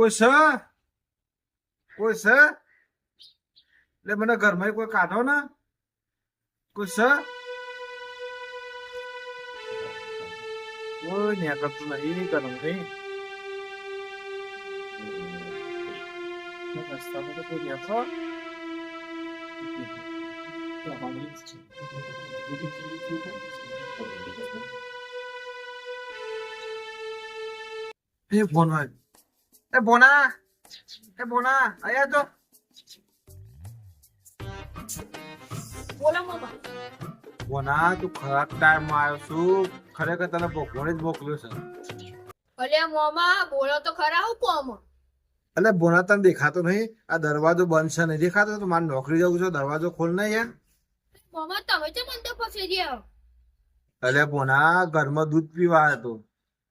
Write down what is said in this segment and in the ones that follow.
કોઈ છે કોઈ છે એટલે મને ઘરમાં કોઈ કાઢો ને કોઈ છે કોઈ નીકળતું નહીં કરવું નહીં રસ્તામાં તો કોઈ નીકળો એ બોના એ બોના એ બોના આયા તો. બોલો મામા. બોના તું ખરાબ ટાઈમમાં આવ્યો છું. ખરેખર તને ભગવાને જ મોકલ્યો છે. અલ્યા મોમા બોલો તો ખરા હું કોમ? અલે બોના તને દેખાતો નહીં. આ દરવાજો બંધ છે નહીં દેખાતો? તો મારે નોકરી જવું છે દરવાજો ખોલ ને યાર. મોમા તમે તો મને ફસી ગયા? અલે બોના ઘરમાં દૂધ પીવા હતો.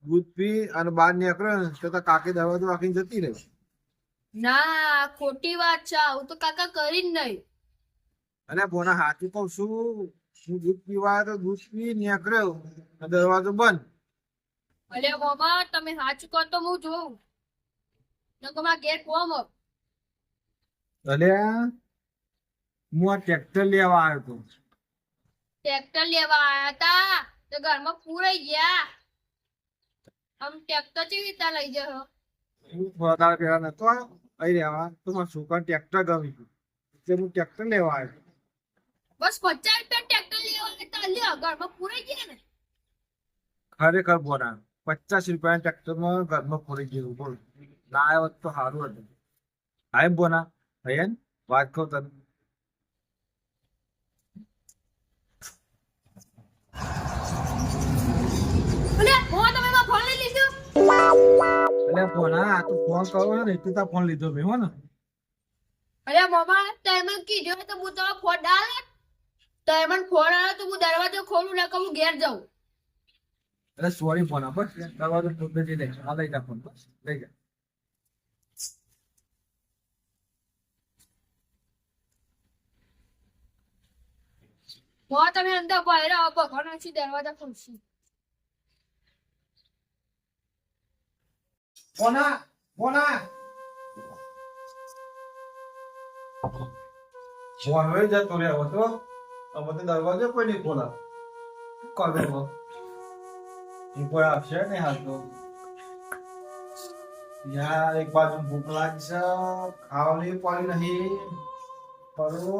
દૂધ પી અને બહાર નીકળે તો કાકી દરવાજો વાંકીને જતી રહે. ના ખોટી વાત છે. આવું તો કાકા કરી જ નહીં. અને બોના હાથી કઉ છું હું દૂધ પીવા તો દૂધ પી નીકળ્યો દરવાજો બંધ. અલ્યા મામા તમે સાચું કહો તો હું જોઉં. નકર મારા ઘેર કોમ અલે હું આ ટ્રેક્ટર લેવા આવ્યો હતો ટ્રેક્ટર લેવા આવ્યા હતા. તો ઘરમાં પૂરાઈ ગયા. આમ ટ્રેક્ટર કેવી રીતે લઈ જશો હું થોડા દાડા નતો આવ્યો અહીં રહેવા તો મારા છોકરાને ટ્રેક્ટર ગમી એટલે હું ટ્રેક્ટર લેવા આવ્યો. બસ પચાસ રૂપિયા ટ્રેક્ટર લેવા તો લ્યો ઘરમાં પૂરાઈ ગયા ને? ખરેખર બોના પચાસ રૂપિયાના ટ્રેક્ટરમાં ઘરમાં પૂરી ગયું બોલ. ના આવ્યો તો સારું હતું. હા એમ બોના હૈયન વાત કહું તને. એટલે બોના આ તો ફોન કરો ને એટલે તાર ફોન લીધો મેં હો ને. અરે મામા તમે કીધું તો હું તો ફોન ડાલે. તો એમાં ફોન આવે તો હું દરવાજો ખોલું ના હું ઘેર જાઉં. અરે સોરી ફોન આપ દરવાજો પોતે જઈ દે આ લઈ જા ફોન બસ લઈ જા. તમે અંદર બહાર આવો ભગવાન દરવાજા ખોલશું. બોના બોના ફોન હોય જતો રહ્યો તો હવે તો દરવાજો કોઈ નહીં ખોલા એ કોઈ આપશે ને હાલ તો યાર એક બાજુ ભૂખ લાગી છે ખાવાની પડી નહીં પડો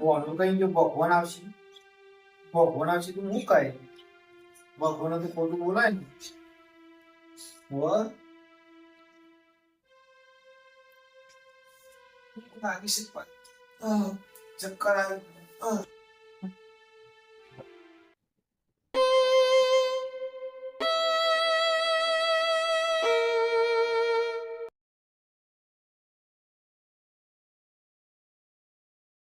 બોલું કઈ જો ભગવાન આવશે ભગવાન આવશે તો કહે ભગવાન તો ખોટું બોલાય ને? હો લાગી છે ચક્કર આવે.